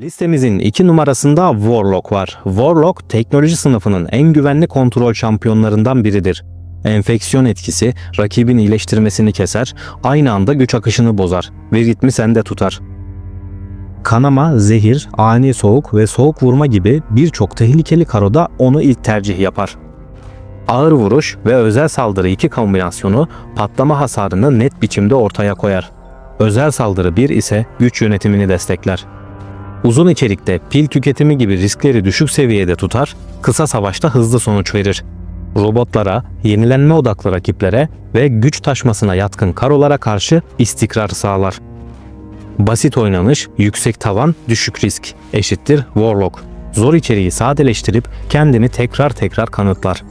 Listemizin 2 numarasında Warlock var. Warlock teknoloji sınıfının en güvenli kontrol şampiyonlarından biridir. Enfeksiyon etkisi rakibin iyileştirmesini keser, aynı anda güç akışını bozar ve ritmi sende tutar. Kanama, zehir, ani soğuk ve soğuk vurma gibi birçok tehlikeli karoda onu ilk tercih yapar. Ağır vuruş ve özel saldırı iki kombinasyonu patlama hasarını net biçimde ortaya koyar. Özel saldırı 1 ise güç yönetimini destekler. Uzun içerikte pil tüketimi gibi riskleri düşük seviyede tutar, kısa savaşta hızlı sonuç verir. Robotlara, yenilenme odaklı rakiplere ve güç taşmasına yatkın karolara karşı istikrar sağlar. Basit oynanış, yüksek tavan, düşük risk eşittir Warlock. Zor içeriği sadeleştirip kendini tekrar tekrar kanıtlar.